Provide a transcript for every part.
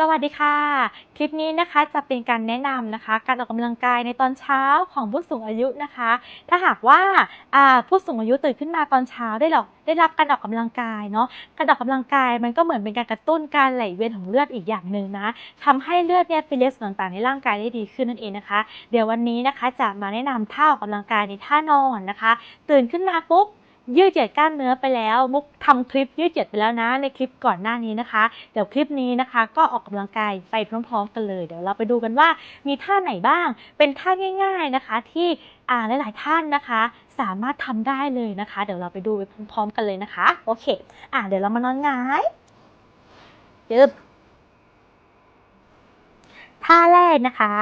สวัสดีค่ะ คลิปนี้นะคะจะเป็นการแนะนำนะคะ การออกกำลังกายในตอนเช้าของผู้สูงอายุนะคะ ถ้าหากว่าาผู้สูงอายุตื่นขึ้นมาตอนเช้าได้หรอกได้รับการออกกำลังกายเนาะ การออกกำลังกายมันก็เหมือนเป็นการกระตุ้นการไหลเวียนของเลือดอีกอย่างหนึ่งนะทำให้เลือดเนี่ยไปเลี้ยงส่วนต่างๆในร่างกายได้ดีขึ้นนั่นเองนะคะ เดี๋ยววันนี้นะคะจะมาแนะนำท่าออกกำลังกายในท่านอนนะคะ ตื่นขึ้นมาปุ๊บ ยืดเหยียดกล้ามเนื้อไปแล้ว มุกทำคลิปยืดเหยียดไปแล้วนะ ในคลิปก่อนหน้านี้นะคะ เดี๋ยวคลิปนี้นะคะ ก็ออกกำลังกายไปพร้อม ๆ กันเลย เดี๋ยวเราไปดูกันว่ามีท่าไหนบ้าง เป็นท่าง่าย ๆนะคะ ที่อ่าหลายๆท่านนะคะ สามารถทำได้เลยนะคะ เดี๋ยวเราไปดูไปพร้อม ๆ กันเลยนะคะ โอเค อ่าเดี๋ยวเรามานอนงายจึบท่าแรกนะคะ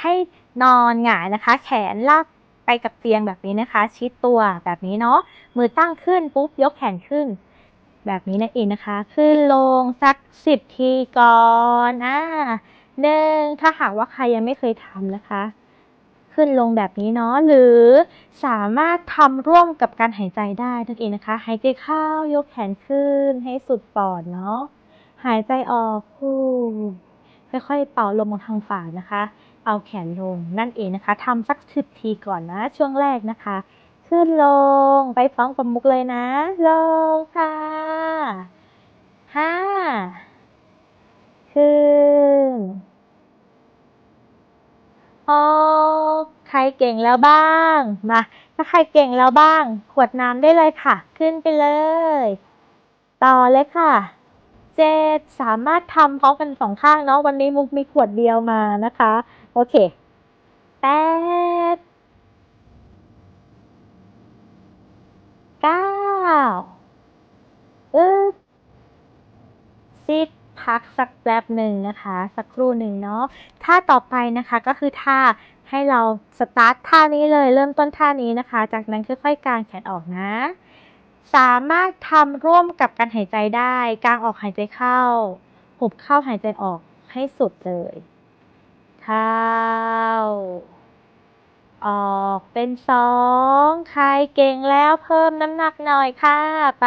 ให้นอนหงายนะคะ แขนลาก ไปกับเตียงแบบนี้นะคะ ชิดตัวแบบนี้เนาะมือตั้งขึ้นปุ๊บยกแขนขึ้น แบบนี้นั่นเองนะคะ ขึ้นลงสักสิบทีก่อนอ่าหนึ่งถ้าหากว่าใครยังไม่เคยทำนะคะ ขึ้นลงแบบนี้เนาะหรือสามารถทำร่วมกับการหายใจได้นั่นเองนะคะหายใจเข้ายกแขนขึ้นให้สุดปอดเนาะหายใจออกค่อยๆเป่าลมออกทางปานะคะ เอาแขนลงนั่นเองนะคะทำสักสิบทีก่อนนะ ช่วงแรกนะคะ ขึ้นลงไปฟ้องกับมุกเลยนะ ลงค่ะห้าขึ้นออกใครเก่งแล้วบ้างมาถ้าใครเก่งแล้วบ้าง ขวดน้ำได้เลยค่ะ ขึ้นไปเลย ต่อเลยค่ะ เจ็ดสามารถทำพร้อมกันสองข้างเนาะวันนี้มุกมีขวดเดียวมานะคะ โอเคแปดเก้าอึ๊บสิบพักสักแป๊บหนึ่งนะคะ สักครู่หนึ่งเนาะท่าต่อไปนะคะก็คือท่าให้เราสตาร์ทท่านี้เลย เริ่มต้นท่านี้นะคะ จากนั้นค่อยๆกางแขนออกนะ สามารถทำร่วมกับการหายใจได้กางออกหายใจเข้า หุบเข้าหายใจออกให้สุดเลย เข้า ออกเป็นสอง ใครเก่งแล้วเพิ่มน้ำหนักหน่อยค่ะ ไป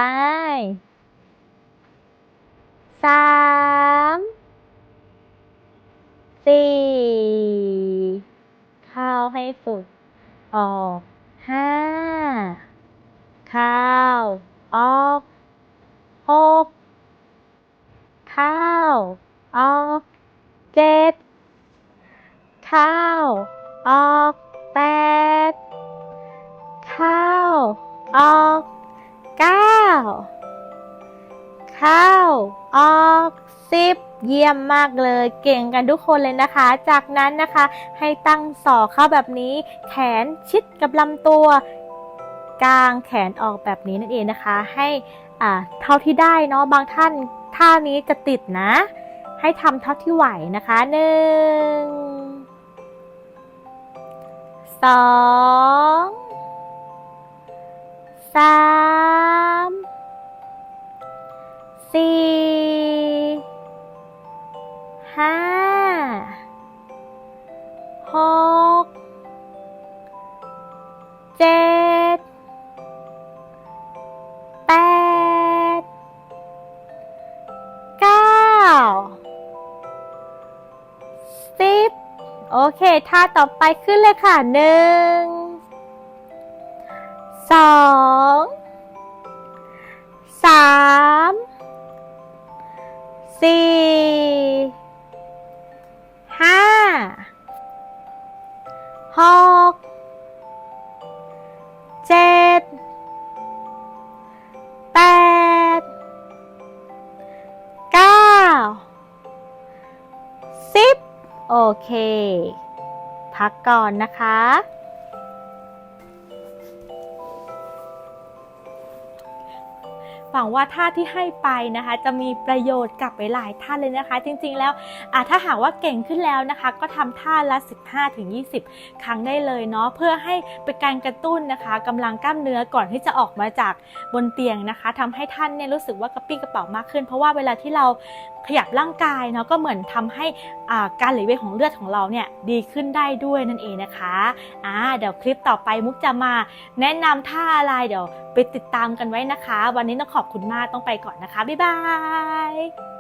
สามสี่เข้าให้สุด ออก ห้า เข้า ออกหกเข้า ออกเจ็ดเข้าว ออกแปดข้าว ออกเก้าข้าวออกสิบเยี่ยมมากเลย เก่งกันทุกคนเลยนะคะ จากนั้นนะคะ ให้ตั้งศอกเข้าแบบนี้ แขนชิดกับลำตัวกลางแขนออกแบบนี้นั่นเองนะคะ ให้อ่าเท่าที่ได้เนาะบางท่านท่านี้จะติดนะ ให้ทำเท่าที่ไหวนะคะหนึ่ง สองสา โอเคท่าต่อไปขึ้นเลยค่ะหนึ่งสอง โอเค พักก่อนนะคะ หวังว่าท่าที่ให้ไปนะคะ จะมีประโยชน์กลับไปหลายท่านเลยนะคะ จริงๆแล้วถ้าหากว่าเก่งขึ้นแล้วนะคะ ก็ทำท่าละ 15-20 ครั้งได้เลยเนาะเพื่อให้เป็นการกระตุ้นนะคะกำลังกล้ามเนื้อก่อนที่จะออกมาจากบนเตียงนะคะทำให้ท่านเนี่ยรู้สึกว่ากระปี้กระเป๋ามากขึ้น เพราะว่าเวลาที่เราขยับร่างกายเนาะก็เหมือนทำให้อาการไหลเวียนของเลือดของเราเนี่ยดีขึ้นได้ด้วยนั่นเองนะคะอ่าเดี๋ยวคลิปต่อไปมุกจะมาแนะนำท่าอะไรเดี๋ยวไปติดตามกันไว้นะคะ วันนี้ต้องขออบคุณมากต้องไปก่อนนะคะ บ๊ายบาย